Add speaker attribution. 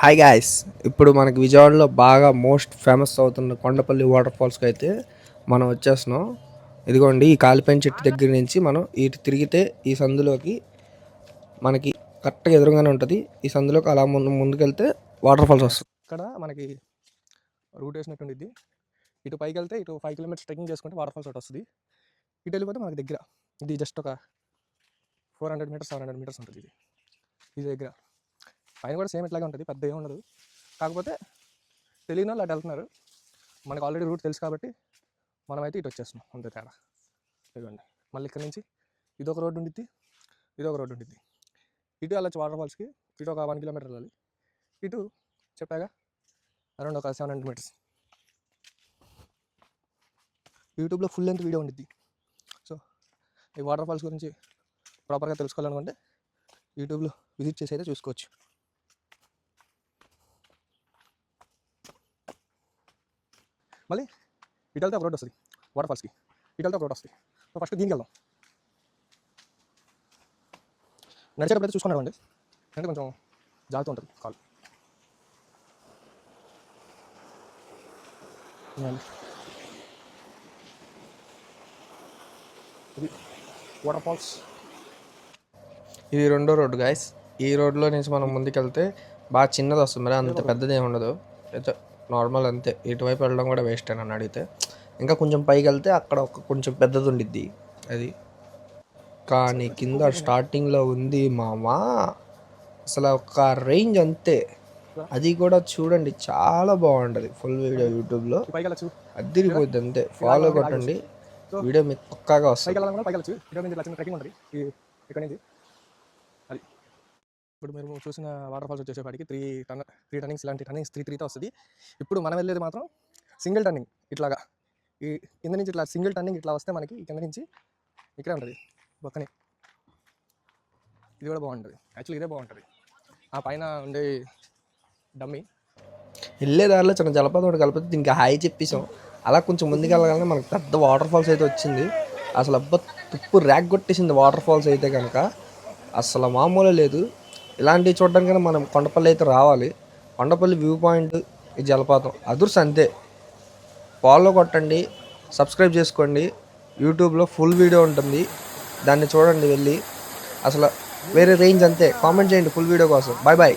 Speaker 1: Hi guys ఇప్పుడు మనకి విజయవాడలో బాగా మోస్ట్ ఫేమస్ అవుతున్న కొండపల్లి వాటర్ ఫాల్స్కి అయితే మనం వచ్చేస్తున్నాం. ఇదిగోండి ఈ కాలిపైన చెట్టు దగ్గర నుంచి మనం ఇటు తిరిగితే ఈ సందులోకి మనకి కరెక్ట్గా ఎదురుగానే ఉంటుంది. ఈ సందులోకి అలా ముందు ముందుకెళ్తే వాటర్ ఫాల్స్ వస్తుంది. ఇక్కడ మనకి రూట్ వేసినట్టు ఉండిద్ది ఇటు పైకి వెళ్తే ఇటు ఫైవ్ కిలోమీటర్స్ ట్రెక్కింగ్ చేసుకుంటే వాటర్ ఫాల్స్ ఒకటి వస్తుంది. ఇటు వెళ్ళిపోతే మనకి దగ్గర. ఇది జస్ట్ ఒక four hundred metres seven hundred metres ఉంటుంది ఇది. ఇది దగ్గర. పైన కూడా సేమ్ ఇట్లాగే ఉంటుంది పెద్ద ఏమి ఉండదు. కాకపోతే తెలియని వాళ్ళు అటు వెళ్తున్నారు. మనకు ఆల్రెడీ రూట్ తెలుసు కాబట్టి మనమైతే ఇటు వచ్చేస్తున్నాం అంతే తేడా. ఇదిగోండి మళ్ళీ ఇక్కడ నుంచి ఇదొక రోడ్డు ఉండిద్ది ఇది ఒక రోడ్డు ఉండిద్ది. ఇటు వెళ్ళచ్చు వాటర్ ఫాల్స్కి ఇటు ఒక వన్ కిలోమీటర్ వెళ్ళాలి. ఇటు చెప్పాగా అరౌండ్ ఒక సెవెన్ హండ్రెడ్ మీటర్స్. యూట్యూబ్లో ఫుల్ లెంత్ వీడియో ఉండిద్ది. సో ఈ వాటర్ ఫాల్స్ గురించి ప్రాపర్గా తెలుసుకోవాలనుకుంటే యూట్యూబ్లో విజిట్ చేసి అయితే చూసుకోవచ్చు. మళ్ళీ ఇటు వెళ్తే ఒక రోడ్ వస్తుంది. వాటర్ ఫాల్స్కి ఇటు వెళ్తే ఒక రోడ్ వస్తుంది. సో ఫస్ట్ దీనికి వెళ్దాం. నడిచేటప్పుడు అయితే చూసుకున్నాడు అండి అంటే కొంచెం జాగ్రత్త ఉంటుంది కాల్. ఇది వాటర్ ఫాల్స్ ఇది రెండో రోడ్డు గాయస్ ఈ రోడ్లో నుంచి మనం ముందుకెళ్తే బాగా చిన్నది వస్తుంది. మరి అంత పెద్దది ఏమి ఉండదు. నార్మల్ అంతే. ఇటువైపు వెళ్ళడం కూడా వేస్ట్ అని అడిగితే. ఇంకా కొంచెం పైకి వెళ్తే అక్కడ ఒక కొంచెం పెద్దది ఉండిద్ది. అది. కానీ కింద స్టార్టింగ్లో ఉంది మామా. అసలు ఒక రేంజ్ అంతే. అది కూడా చూడండి చాలా బాగుంటుంది. ఫుల్ వీడియో యూట్యూబ్లో అద్దరిపోద్ది అంతే. ఫాలో కొట్టండి. వీడియో మీకు పక్కాగా వస్తుంది
Speaker 2: పైకి వెళ్ళాలన్నా పైకి వెళ్ళచ్చు ఇక్కడ నుంచి ఇట్లా చిన్న ట్రెక్కింగ్ ఉంటుంది ఈ ఇక్కడ నుంచి అది ఇప్పుడు మీరు చూసిన వాటర్ ఫాల్స్ వచ్చేసేపాటికి త్రీ టన్ త్రీ టర్నింగ్స్ ఇలాంటి టర్నింగ్స్ త్రీ త్రీతో వస్తుంది. ఇప్పుడు మనం వెళ్ళేది మాత్రం సింగిల్ టర్నింగ్ ఇట్లాగా. ఈ కింద నుంచి ఇట్లా సింగిల్ టర్నింగ్ ఇట్లా వస్తే మనకి కింద నుంచి ఇక్కడే ఉంటుంది పక్కనే. ఇది కూడా బాగుంటుంది. యాక్చువల్లీ ఇదే బాగుంటుంది. ఆ పైన ఉండే డమ్మీ
Speaker 1: వెళ్ళే దారిలో చిన్న జలపాతం ఒకటి కలిపితే దీనికి హాయి చెప్పేసాం అలా కొంచెం ముందుకు వెళ్ళగానే మనకు పెద్ద వాటర్ ఫాల్స్ అయితే వచ్చింది. అసలు అబ్బా తుప్పు ర్యాక్ కొట్టేసింది వాటర్ ఫాల్స్ అయితే కనుక అసలు మామూలు లేదు. ఇలాంటివి చూడడానికి మనం కొండపల్లి అయితే రావాలి. కొండపల్లి వ్యూ పాయింట్ ఈ జలపాతం. అదుర్స్ అంతే. ఫాలో కొట్టండి. సబ్స్క్రైబ్ చేసుకోండి. యూట్యూబ్లో ఫుల్ వీడియో ఉంటుంది. దాన్ని చూడండి వెళ్ళి. అసలు వేరే రేంజ్ అంతే. కామెంట్ చేయండి ఫుల్ వీడియో కోసం. Bye bye